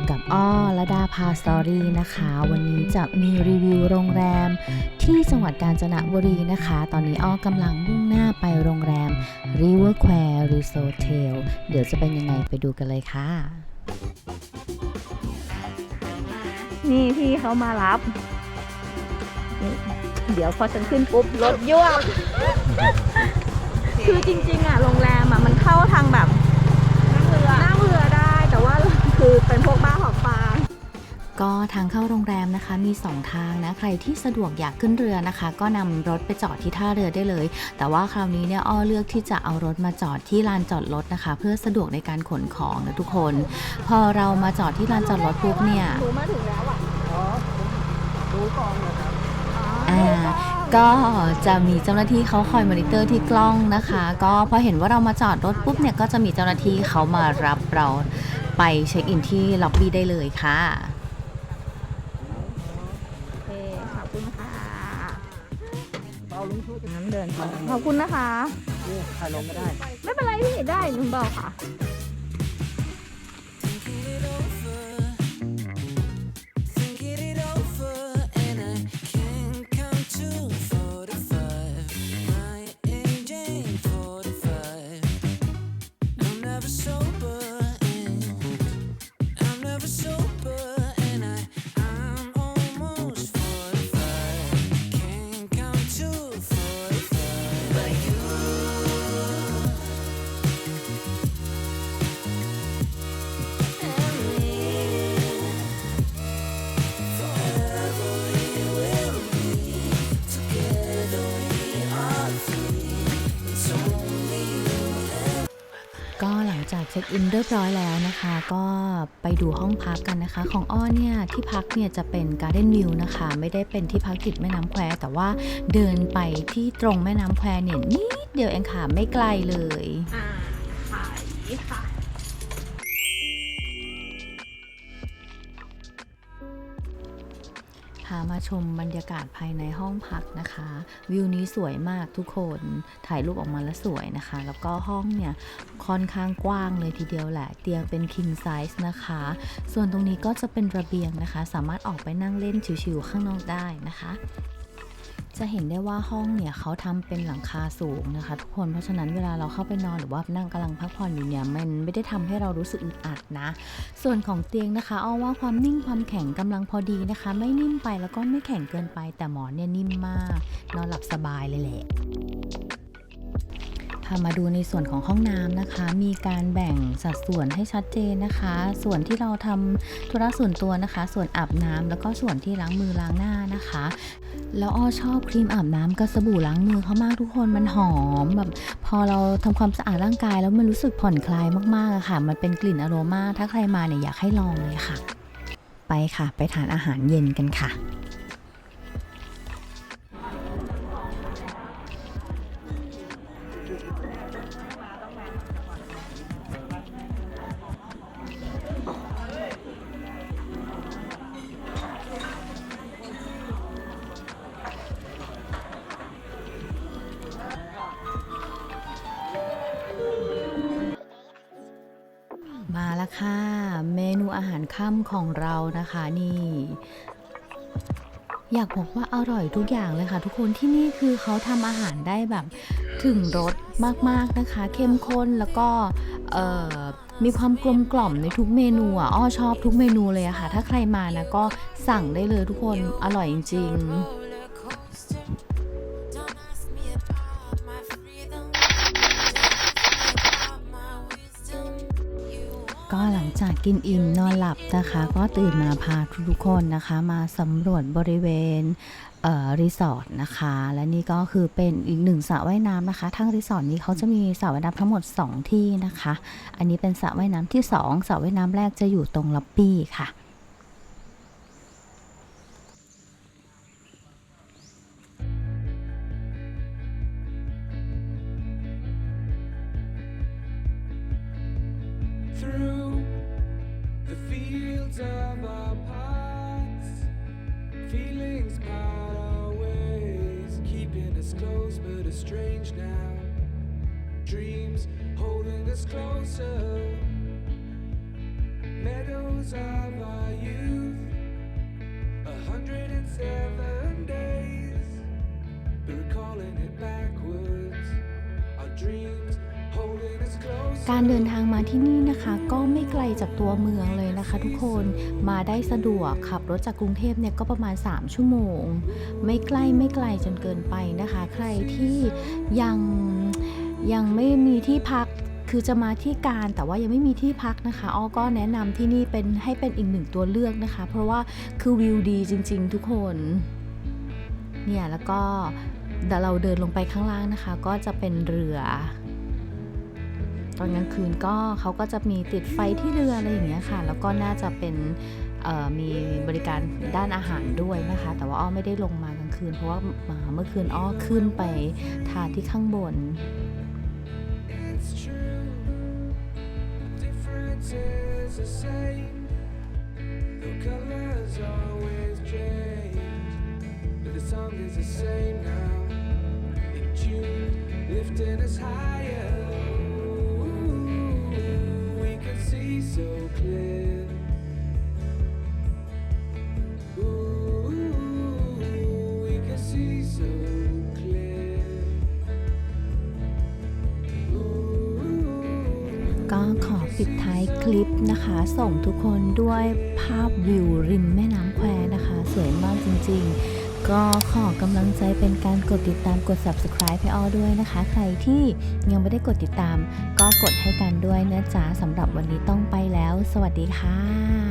อยู่กับอ้อและดาพาสตอรี่นะคะ วันนี้จะมีรีวิวโรงแรม ที่จังหวัดกาญจนบุรีนะคะ ตอนนี้อ้อกำลังมุ่งหน้าไปโรงแรม River Quay Resort Hotel เดี๋ยวจะเป็นยังไงไปดูกันเลยค่ะ นี่พี่เขามารับ เดี๋ยวพอฉันขึ้นปุ๊บรถยั่วบคือจริงๆอะโรงแรมอะมันเข้าทางแบบนั่งเรือนั่งเรือได้แต่ว่าคือเป็นพ ก็ทางเข้าโรงแรมนะคะมี 2 ทางนะใครที่สะดวกอยากขึ้นเรือนะคะ ก็นำรถไปจอดที่ท่าเรือได้เลย แต่ว่าคราวนี้เนี่ยอ้อเลือกที่จะเอารถมาจอดที่ลานจอดรถนะคะ เพื่อสะดวกในการขนของนะทุกคน พอเรามาจอดที่ลานจอดรถปุ๊บเนี่ยหนูมาถึงแล้วอะดูกองเลยครับอ่าก็จะมีเจ้าหน้าที่เขาคอยมอนิเตอร์ที่กล้องนะคะ ก็พอเห็นว่าเรามาจอดรถปุ๊บเนี่ยก็จะมีเจ้าหน้าที่เขามารับเราไปเช็คอินที่ล็อบบี้ได้เลยค่ะ นน้ำเดินต่อขอบคุณนะคะ นี่ถ่ายลงก็ได้ ไม่เป็นไรพี่ได้หนูบอกค่ะ เช็คอินเรียบร้อยแล้วนะคะ ก็ไปดูห้องพักกันนะคะ ของอ้อเนี่ยที่พักเนี่ยจะเป็นการ์เด้นวิวนะคะ ไม่ได้เป็นที่พักติดแม่น้ำแควแต่ว่าเดินไปที่ตรงแม่น้ำแควเนี่ยนิดเดียวเองค่ะไม่ไกลเลยอ่าขายค่ะามาชมบรรยากาศภายในห้องพักนะคะ วิวนี้สวยมากทุกคนถ่ายรูปออกมาแล้วสวยนะคะ แล้วก็ห้องเนี่ยค่อนข้างกว้างเลยทีเดียวแหละ เตียงเป็น king size นะคะ ส่วนตรงนี้ก็จะเป็นระเบียงนะคะ สามารถออกไปนั่งเล่นชิวๆข้างนอกได้นะคะ จะเห็นได้ว่าห้องเนี่ยเขาทำเป็นหลังคาสูงนะคะ ทุกคนเพราะฉะนั้นเวลาเราเข้าไปนอนหรือว่านั่งกำลังพักผ่อนอยู่เนี่ยมันไม่ได้ทำให้เรารู้สึกอึดอัดนะ ส่วนของเตียงนะคะเอาว่าความนิ่งความแข็งกำลังพอดีนะคะ ไม่นิ่มไปแล้วก็ไม่แข็งเกินไป แต่หมอนเนี่ยนิ่มมาก นอนหลับสบายเลยแหละ พามาดูในส่วนของห้องน้ำนะคะ มีการแบ่งสัดส่วนให้ชัดเจนนะคะ ส่วนที่เราทำธุระส่วนตัวนะคะ ส่วนอาบน้ำแล้วก็ส่วนที่ล้างมือล้างหน้านะคะแล้วอ้อชอบครีมอาบน้ำกับสบู่ล้างมือเขามากทุกคนมันหอมแบบพอเราทำความสะอาดร่างกายแล้วมันรู้สึกผ่อนคลายมากๆอะค่ะ มันเป็นกลิ่นอโรมาถ้าใครมาเนี่ยอยากให้ลองเลยค่ะ ไปค่ะ ไปทานอาหารเย็นกันค่ะ มาแล้วค่ะ เมนูอาหารค่ำของเรานะคะนี่ อยากบอกว่าอร่อยทุกอย่างเลยค่ะ ทุกคนที่นี่คือเขาทำอาหารได้แบบถึงรสมากๆนะคะ เข้มข้นแล้วก็เอ่อมีความกลมกล่อมในทุกเมนูอะอ้อชอบทุกเมนูเลยอะค่ะ ถ้าใครมานะก็สั่งได้เลยทุกคนอร่อยจริงๆ กินอิ่มนอนหลับนะคะ ก็ตื่นมาพาทุกคนนะคะมาสำรวจบริเวณเอ่อรีสอร์ทนะคะ และนี่ก็คือเป็นอีกหนึ่งสระว่ายน้ำนะคะ ทั้งรีสอร์ทนี้เขาจะมีสระว่ายน้ำทั้งหมด 2 ที่นะคะ อันนี้เป็นสระว่ายน้ำที่ 2สระว่ายน้ำแรกจะอยู่ตรงล็อบบี้ค่ะ us close but estranged now. Dreams holding us closer. meadows of our youth. A hundred and seven days, but recalling it backwards. Our dreams. การเดินทางมาที่นี่นะคะก็ไม่ไกลจากตัวเมืองเลยนะคะ ทุกคนมาได้สะดวกขับรถจากกรุงเทพเนี่ยก็ประมาณ 3 ชั่วโมง ไม่ใกล้ไม่ไกลจนเกินไปนะคะ ใครที่ยังยังไม่มีที่พักคือจะมาที่การแต่ว่ายังไม่มีที่พักนะคะอ้อก็แนะนำที่นี่เป็นให้เป็นอีกหนึ่งตัวเลือกนะคะ เพราะว่าคือวิวดีจริง ๆ ทุกคนเนี่ยแล้วก็เราเดินลงไปข้างล่างนะคะ ก็จะเป็นเรือ ตอนกลางคืนก็เขาก็จะมีติดไฟที่เรืออะไรอย่างเงี้ยค่ะ แล้วก็น่าจะเป็นมีบริการด้านอาหารด้วยนะคะ แต่ว่าอ้อไม่ได้ลงมากลางคืน เพราะว่ามาเมื่อคืนอ้อขึ้นไปทานที่ข้างบน lifting us higher. We can see so clear. Ooh, we can see so clear. ก็ขอปิดท้ายคลิปนะคะ ส่งทุกคนด้วยภาพวิวริมแม่น้ำแควนะคะ สวยมากจริง ๆ ก็ขอกำลังใจเป็นการกดติดตามกด subscribe พี่อ้อด้วยนะคะ ใครที่ยังไม่ได้กดติดตาม ก็กดให้กันด้วยนะจ๊ะสำหรับวันนี้ต้องไปแล้ว สวัสดีค่ะ